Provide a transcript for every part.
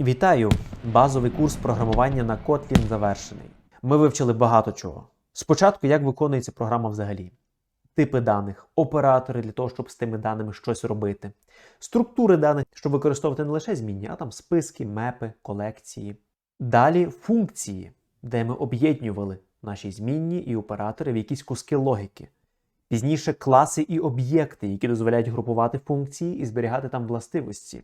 Вітаю! Базовий курс програмування на Kotlin завершений. Ми вивчили багато чого. Спочатку, як виконується програма взагалі, типи даних, оператори для того, щоб з тими даними щось робити, структури даних, щоб використовувати не лише змінні, а там списки, мепи, колекції. Далі функції, де ми об'єднували наші змінні і оператори в якісь куски логіки. Пізніше класи і об'єкти, які дозволяють групувати функції і зберігати там властивості.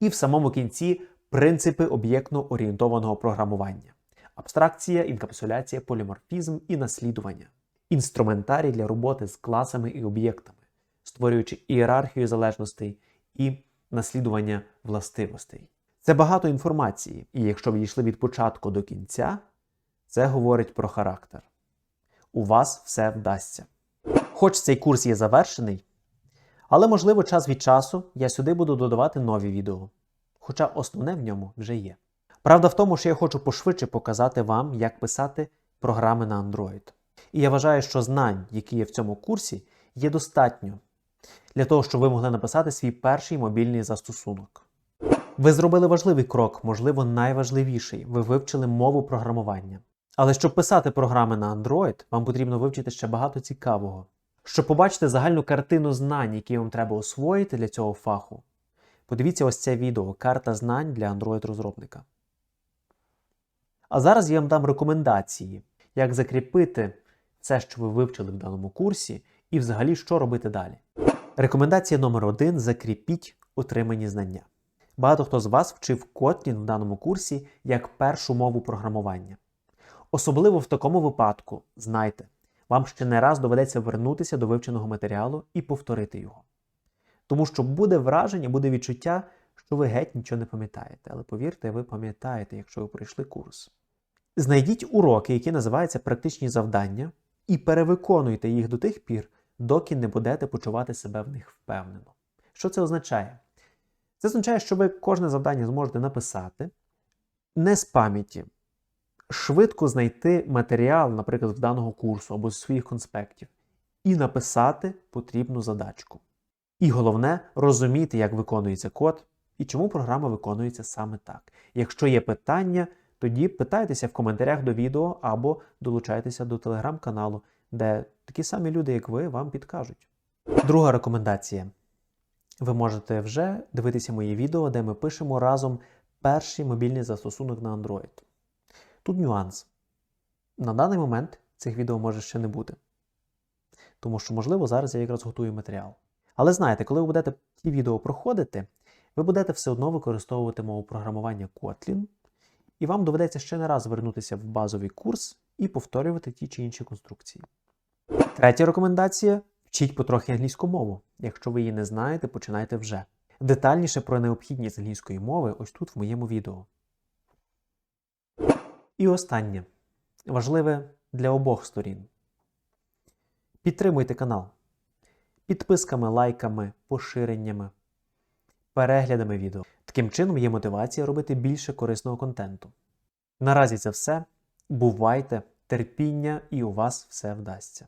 І в самому кінці принципи об'єктно орієнтованого програмування: абстракція, інкапсуляція, поліморфізм і наслідування, інструментарій для роботи з класами і об'єктами, створюючи ієрархію залежностей і наслідування властивостей. Це багато інформації, і якщо ви дійшли від початку до кінця, це говорить про характер. У вас все вдасться. Хоч цей курс є завершений, але, можливо, час від часу я сюди буду додавати нові відео. Хоча основне в ньому вже є. Правда в тому, що я хочу пошвидше показати вам, як писати програми на Android. І я вважаю, що знань, які є в цьому курсі, є достатньо для того, щоб ви могли написати свій перший мобільний застосунок. Ви зробили важливий крок, можливо, найважливіший. Ви вивчили мову програмування. Але щоб писати програми на Android, вам потрібно вивчити ще багато цікавого. Щоб побачити загальну картину знань, які вам треба освоїти для цього фаху, подивіться ось це відео Карта знань для Android-розробника. А зараз я вам дам рекомендації, як закріпити все, що ви вивчили в даному курсі, і взагалі що робити далі. Рекомендація номер один закріпіть отримані знання. Багато хто з вас вчив Kotlin в даному курсі як першу мову програмування. Особливо в такому випадку, знайте, вам ще не раз доведеться вернутися до вивченого матеріалу і повторити його. Тому що буде враження, буде відчуття, що ви геть нічого не пам'ятаєте. Але повірте, ви пам'ятаєте, якщо ви пройшли курс. Знайдіть уроки, які називаються практичні завдання, і перевиконуйте їх до тих пір, доки не будете почувати себе в них впевнено. Що це означає? Це означає, що ви кожне завдання зможете написати не з пам'яті, швидко знайти матеріал, наприклад, з даного курсу або з своїх конспектів, і написати потрібну задачку. І головне розуміти, як виконується код і чому програма виконується саме так. Якщо є питання, тоді питайтеся в коментарях до відео або долучайтеся до телеграм-каналу, де такі самі люди, як ви, вам підкажуть. Друга рекомендація. Ви можете вже дивитися мої відео, де ми пишемо разом перший мобільний застосунок на Android. Тут нюанс. На даний момент цих відео може ще не бути. Тому що, можливо, зараз я якраз готую матеріал. Але знаєте, коли ви будете ті відео проходити, ви будете все одно використовувати мову програмування Kotlin, і вам доведеться ще не раз вернутися в базовий курс і повторювати ті чи інші конструкції. Третя рекомендація вчіть потрохи англійську мову. Якщо ви її не знаєте, починайте вже. Детальніше про необхідність англійської мови ось тут в моєму відео. І останнє важливе для обох сторін. Підтримуйте канал підписками, лайками, поширеннями, переглядами відео. Таким чином є мотивація робити більше корисного контенту. Наразі це все. Бувайте, терпіння, і у вас все вдасться.